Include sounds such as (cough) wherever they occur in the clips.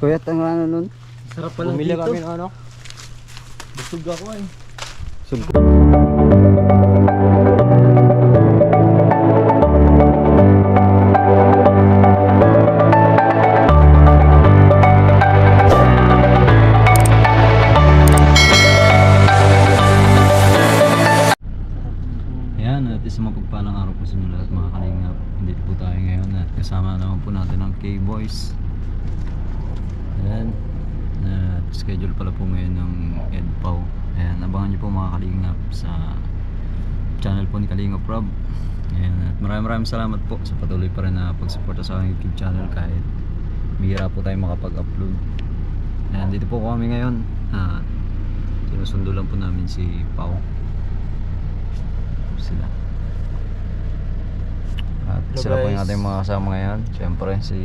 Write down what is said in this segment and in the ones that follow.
Kuya, tanga ano nun? Sarap pala Bumili dito. kami ng ano. Busog ako eh. At isang mapagpalang araw po sa inyo lahat mga kalingap. Dito po tayo ngayon at kasama naman po natin ang K-Boys. Ayan. At schedule pala po ngayon ng EDPAW. Ayan, abangan nyo po mga kalingap sa channel po ni Kalingap Rob. Ayan, at maraming maraming salamat po sa patuloy pa rin na pagsuporta sa aking YouTube channel kahit bihira po tayo makapag-upload. Ayan, dito po kami ngayon. At sinusundo lang po namin si Pau sila. At Hello, sila po yung guys. ating mga kasama ngayon. Siyempre si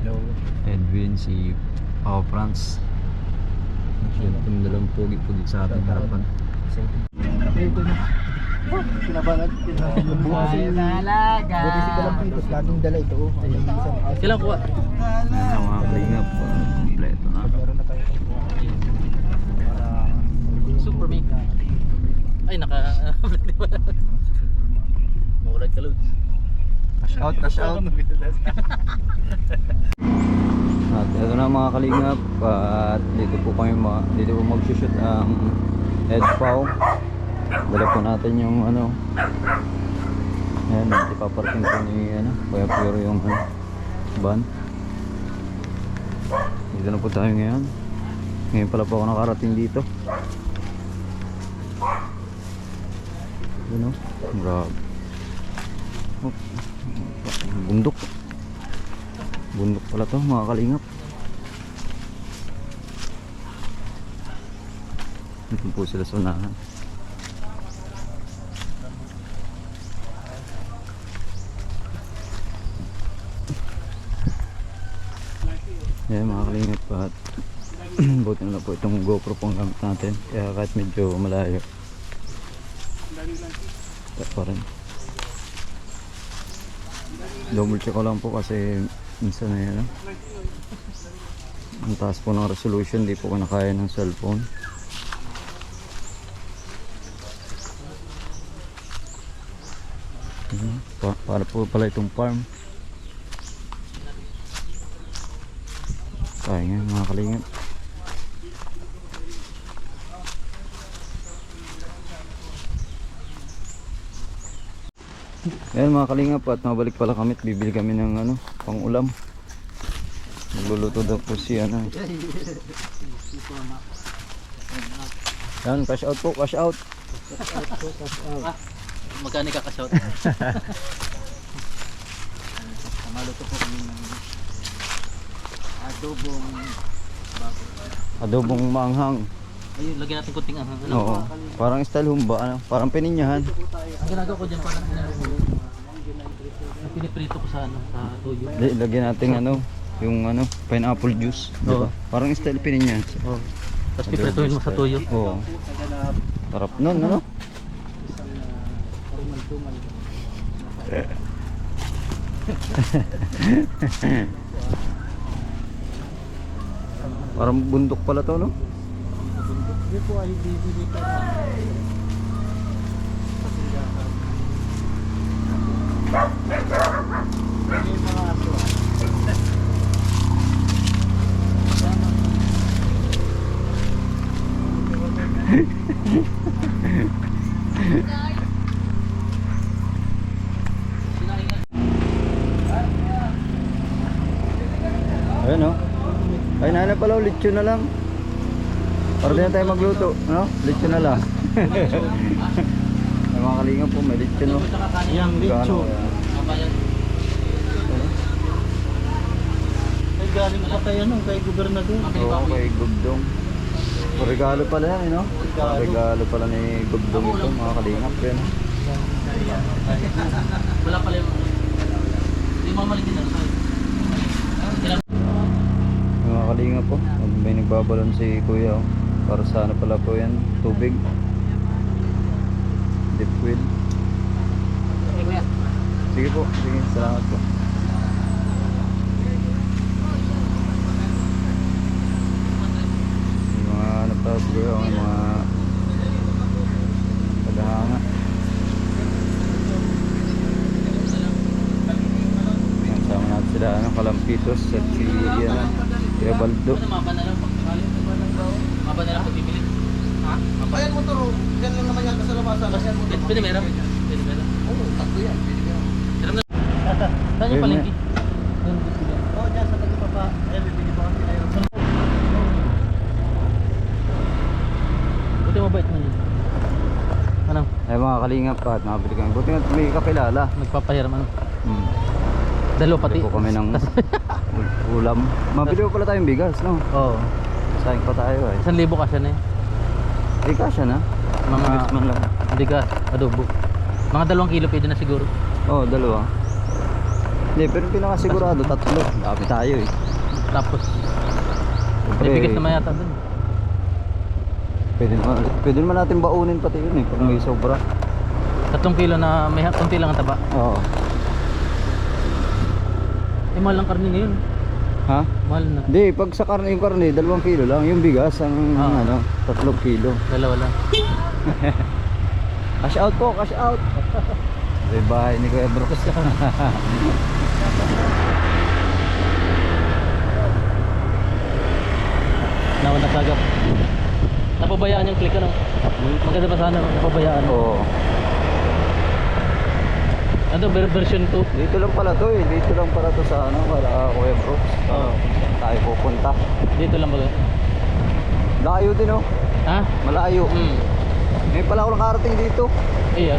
Hello. Edwin, si Pao Franz. Yung dalang pogi-pogi sa ating harapan. Kinabangan. Talaga. Buti si Kalampitos, laging dala ito. oh. Kailan kuha? Ayan ang mga kalingap. Uh, kompleto na. Na. Super big. Ay, naka... (laughs) Murag ka, Lods. Out, cash (laughs) out. At ito na mga kalingap. At dito po kami ma dito po magsushoot ang Ed Pau. Dala po natin yung ano. Ayan, ipaparking po ni ano, Kuya Piro yung ano, van. Dito na po tayo ngayon. Ngayon pala po ako nakarating dito. Yun o, grabe. Oh, bundok. Bundok pala to mga kalingap. Dito po sila sa. Yan mga kalingap at (clears throat) buti na po itong GoPro pong gamit natin kaya kahit medyo malayo pa rin double check ko lang po kasi minsan na yan ah. ang taas po ng resolution di po ko nakaya ng cellphone Mhm. pa para po pala itong farm tayo nga mga kalingap Ayan mga kalingap at mabalik pala kami at bibili kami ng ano, pang ulam. Magluluto daw po si ano. Yan, cash out po, cash out. Magkano ka ka-shot? Maluto po kami ng adobong Adobong maanghang. Ayun, lagyan natin kunting anghang. Ano? Oo. Parang style humba, ano? Parang pininyahan. Ang ginagawa ko dyan parang piniprito ko sa ano, sa tuyo. Di, lagyan natin ano, yung ano, pineapple juice. Oo. Parang style pininyahan. Oh. Tapos piprituhin mo sa tuyo. Oo. Sarap nun, ano? (laughs) Parang bundok pala to, no? Hindi po ay bibili ka. Yung mga aso. Ayun, no? Ay, nana pala, lechon na lang. Para din tayo magluto, no? Lechon na lang. (laughs) Mga kalinga po, may lechon, no? Yang Gaano, lechon. Ay galing pa tayo ano, kay gobernador. Oo, kay Gugdong. Regalo pala yan, eh, no? Regalo. Regalo pala ni Gugdong ito, mga kalingap. Yan. Wala pala yung... Hindi mo malitin na sa Mga kalingap po, may nagbabalon si Kuya. Oh. Para sa ano pala po yan, tubig. Sige po, sige, salamat po. Yung mga nagtawag ko yung mga kadahanga. Kasama natin sila ng kalampitos at si ano, Kuya Baldo. Mapanala ko, bibilit. Ha? Ayan mo to, dyan oh. lang naman yan sa labasan. Ah. Pwede meron. Kalingap pa at nakabili kami. Buti nga may kakilala. Nagpapahiram ano? Hmm. Dalo Pati po kami ng ul- (laughs) ulam. Mabili po pala tayong bigas, no? Oo. Sayang pa tayo eh. Isang libo kasi na eh. Eh, kasya na. Mga Bigas man lang. bigas, adobo. Mga dalawang kilo pwede na siguro. Oo, oh, dalawa. Hindi, pero pinakasigurado, tatlo. Dami tayo eh. Tapos, Siyempre, may bigas naman yata dun. Pwede naman, pwede naman natin baunin pati yun eh, pag may sobra. Tatlong kilo na may konti lang ang taba. Oo. Eh, mahal ang karne ngayon. Ha? Mahal na. Hindi, pag sa karne, yung karne, dalawang kilo lang. Yung bigas, ang Ah. ano, tatlong kilo. Dalawa lang. (laughs) Cash out po, cash out. (laughs) Sa bahay ni Kuya Brooks. (laughs) Nawan nasagap. Napabayaan yung click ano. Maganda pa sana napabayaan. Oo. Ano ver- version 2? Dito lang pala to eh. Dito lang pala to sa ano, para Kuya Brooks. Oo. Tayo pupunta. Dito lang ba? Layo din oh. Ha? Malayo. Hmm. Ngayon pala ako nakarating dito. Iya.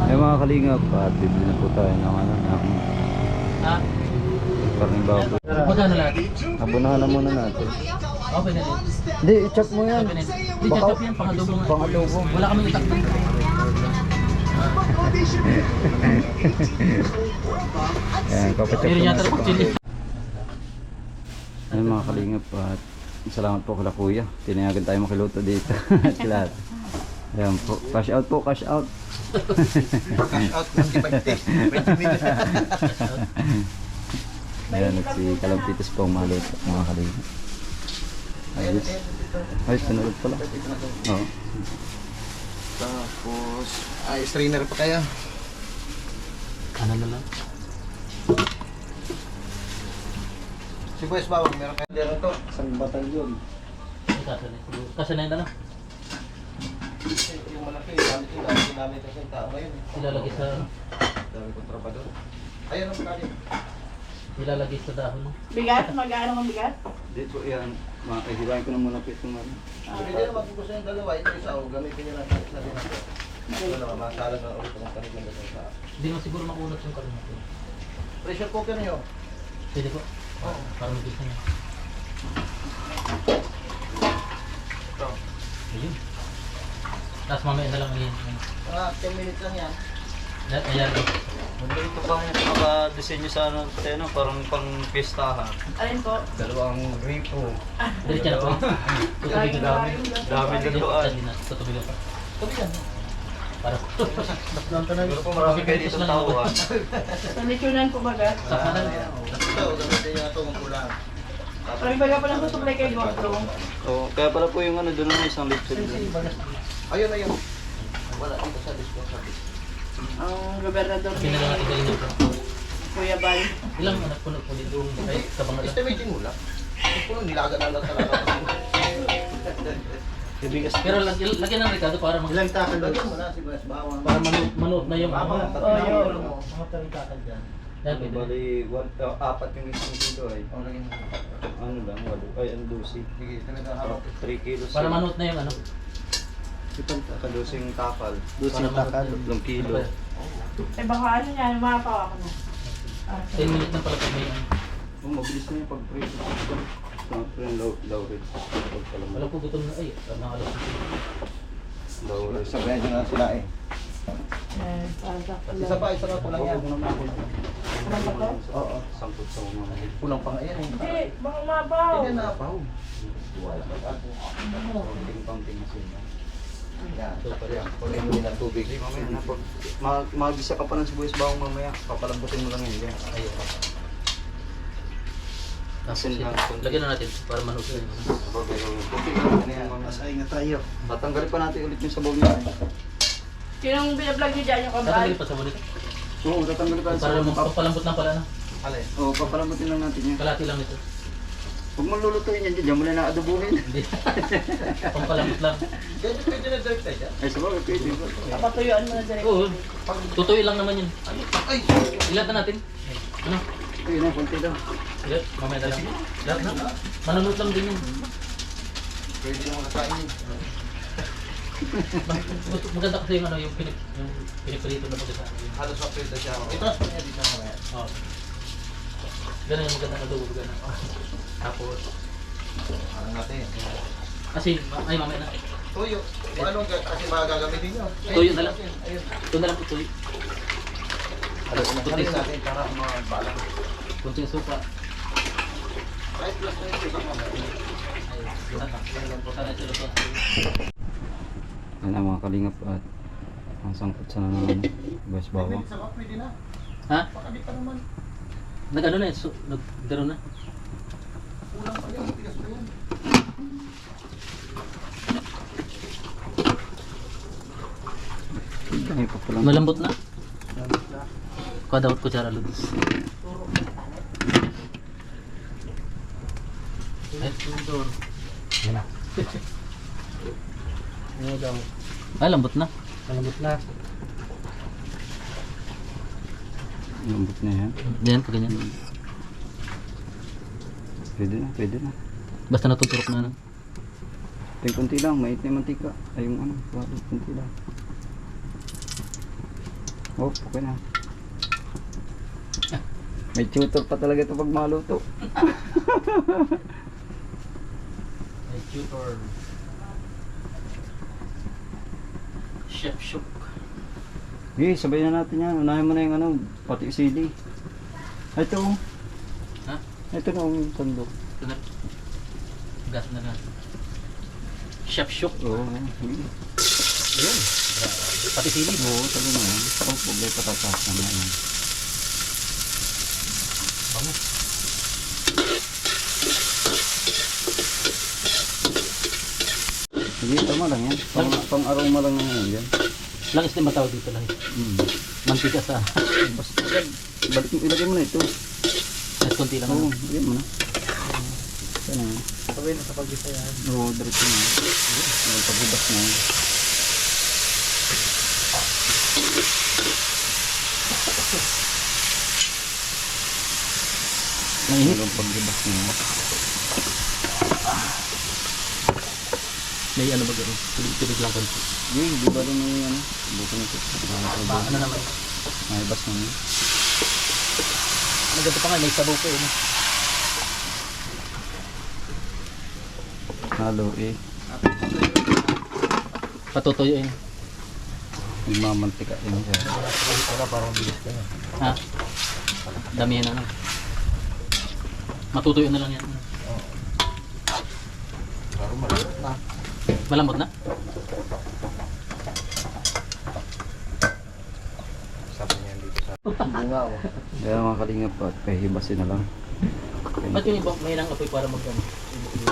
Ay mga kalingap, at bibili na po tayo ng ano, ng Ha? karning baboy. Magkano lahat? Abunahan na muna natin. Okay na din. Hindi, i-check mo yan. Okay na din. Hindi, Baka- chachap yan. Pangadobo nga. Pangadobo. Wala kaming itak doon. Ayan, yata natin. ng chili. Ayun mga kalingap at salamat po kala kuya. Tinayagan tayo makiluto dito. (laughs) Sila. (laughs) Ayan po. Cash out po, cash out. Cash out 20 20 minutes. Ayan, at si Kalampitos po ang maluto mga kalingap. Ayos. Ay, sunod pala. Oo. Tapos, ay, strainer pa kaya? Ano na lang? Si Boys Bawang, meron kayo. Meron to, isang batalyon. Kasanay. na lang. Yung malaki, gamit yung dami namin kasi yung tao ngayon. Ilalagay sa Dami kontrabador. Ayun ang kali. ilalagay sa dahon. Bigat? Mag-ano ng bigat? Dito yan. Mga kahilahin ko na muna po itong ano. Naman kung gusto yung dalawa, ito isa o gamitin nyo lang sa din ako. Ito naman, masalag na ulit ang kanil ng dalawa sa Hindi naman siguro makunat yung karne natin. Pressure cooker niyo. Pwede po. Oo. Para mabilis na niya. Ito. Ayun. Tapos mamaya na lang yun. Mga 10 minutes lang yan. Lahat ayan. Ito pa yung naka-desenyo sa ano, ano, parang pang pistahan. Alin po? Dalawang gripo. Diretso na po. Tutubigan ka. Dami Hindi, lutuan. hindi na. Tutubigan pa. Tutubigan. Para. Siguro po marami kayo dito tao ha. Sanitunan po baga. Sakto na. Ito, gamitin na ito kung kulang. Parang baga pa lang susupply kay Gotro. So, kaya pala po yung ano, doon na isang litre. Ayun, ayun. Wala dito sa disco sa disco. Ang gobernador ni nito. Kuya Bal. Ilang anak puno po dito kahit sa bangala. Estimating mo lang. Puno, nilaga na lang talaga. (laughs) Ibigas. Pero lag- lagyan ng Ricardo para mag Ilang takal Lagyan mo na si Boss Bawang. para manood, manood na yung ano. Oh, na yun. Mga taling takal dyan. Yan, pwede. Bali, one, uh, apat yung isang kilo ay. O, lagyan mo. Ano lang, walo. Ay, ano, dosi. Sige, talaga hawak. 3 kilos. Para manood na yung ano. Kadosing takal. Dosing takal. Tatlong kilo. Eh baka ano yan, mapawa ko na. Ah, 10 minutes na pala pag may ano. Oh, mabilis na yung pag-prito. Siyempre yung low, low rate. Pag mo. Wala po gutom na. Ay, mga alas. Low rate. Sabayan nyo na sila eh. eh, sa Isa pa, isa pa kulang yan. Kulang pa to? Oo. Sangkot sa mga Kulang pa nga yan eh. Hindi, baka mapaw. Hindi na, paw. Counting-counting na sila. Yan. Pa rin. Kunin mo ang tubig. Na. Mag- mag-isa ka pa ng sibuyas bawang mamaya, papalambutin mo lang yun. Yan. Ayun. Asin lang. Lagyan na natin para na lang yan. Masay nga tayo. Tatanggalin pa natin ulit yung sabaw niya. Sinong binablog niyo dyan yung kabal? Tatanggalin pa sa bulit. Oo, tatanggalin pa Para mo papalambot lang pala, no? Alin? Oo, papalambutin lang natin yan. Kalati lang ito. Huwag mo lulutuin yan dyan, dyan mo na naadubuhin. Hindi. (laughs) Pampalambot lang. Ganyan pwede na direct tayo dyan? Ay, sabagay, pwede. Papatuyuan mo na direct. Oo. Tutuloy lang naman yun. Ay! Ilat na natin. Ano? Ayun na, konti daw. Ilat? Mamaya na lang. Ilat na? Manunod lang din yun. Pwede naman kakain yun. (laughs) Mag- Maganda kasi yung ano, yung pinik, yung piniprito na pagkasa. Halos mapilta siya. I-transfer niya dito mamaya. Oo. Ganun yung magandang adobo. Ganun. Tapos, Ano natin? kasi, ay mamaya na. Tuyo. Kung ano ga- kasi mga gagamitin nyo. Tuyo na lang. Ayun. Ito na lang po tuloy. Halos natin suka. natin para mabala. Kunting suka. Right plus na yun. Ayun. Sana ito luto. Yan ang mga kalingap at ang sangkot sa naman. Bawang. Sa mga pwede na. Ha? Baka di pa naman. Nag-ano na yun? So, nag-daro na? Kulang pa yan. Tigas pa yan. Ay, pa pala. Malambot na? Kada kutsara lutos. Ay, Yan na. Ay, lambot na. Lambot na. Lambot na yan. Yan, pag ganyan. Pwede na, pwede na. Basta natuturok na. No? Ting kunti lang, mait na yung mantika. Ay, yung ano, wala, kunti lang. Oh, okay na. May tutor pa talaga ito pag maluto. Ay, tutor. Chef Shook. Okay, sabay na natin yan. Unahin mo na yung ano, pati sili. Ay, Ito, oh. Ha? ito na yung sandok. Ito na. Gas na na. Chef Shook. Oo, oh. Ayun. Pati sili. Oo, sabi mo yan. Oh, problema patatas na yan. Bango. Sige, tama lang yan. Pang, pang aroma lang yan yan. Langis din matawag dito lang. Mm. Mantika sa Basta, balik mo, ilagay mo na ito. At konti lang. Oo, ano. ilagay mo na. Ito na yan. Sabay na sa paggisa yan. Oo, diretso na. Oo, pagbubas na yan. Mainit. Yung pagbubas na yan. May ano ba gano'n? Tubig-tubig lang konti. Hindi, di ba rin yung ano? Buto na ito. Ano naman? May bas na yan. Maganda pa nga, may sabaw pa yun. Halo eh. Patutuyuin. Yung mamantika din siya. Ha? Damihan na lang. Matutuyo na lang yan. Laro malapit na. Malambot na? Sabi niya dito sa... (laughs) Bunga oh. Kaya mga kalingap at pahibasin na lang. Ba't yung iba may ilang apoy para mag ano?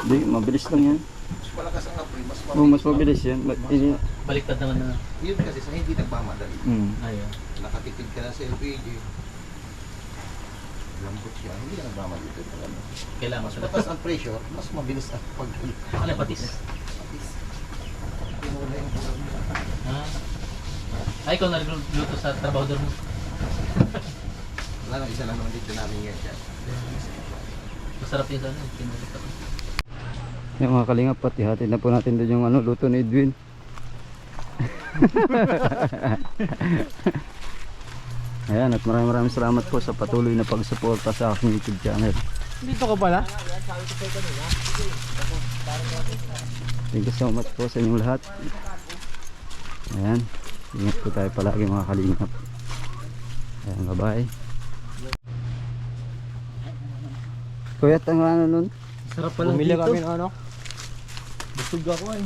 Hindi, mabilis lang yan. Mas malakas ang apoy. Mas Oo, mas mabilis yan. But, ini, Baliktad naman na. Yun kasi sa hindi nagmamadali. mm. Ayun. Nakatipid ka na sa LPG. Lambot siya. Hindi ka nagmamadali. Kailangan Mas mataas ang pressure, mas mabilis ang pag Ano, patis? Ah. Ay, ikaw nagluluto sa trabahador mo. (laughs) Wala lang, isa lang naman dito namin ngayon siya. Masarap yun ano, pinulot ako. Yung mga kalingap at ihatid na po natin doon yung ano, luto ni Edwin. (laughs) Ayan, at maraming maraming salamat po sa patuloy na pagsuporta sa aking YouTube channel. Dito ka pala? Thank you so much po sa inyong lahat. Ayan, ingat po tayo palagi mga kalingap. Ayan, bye bye. Kuya, tanga ano nun? Sarap pala Bumili dito. kami ng ano? Busog ako eh.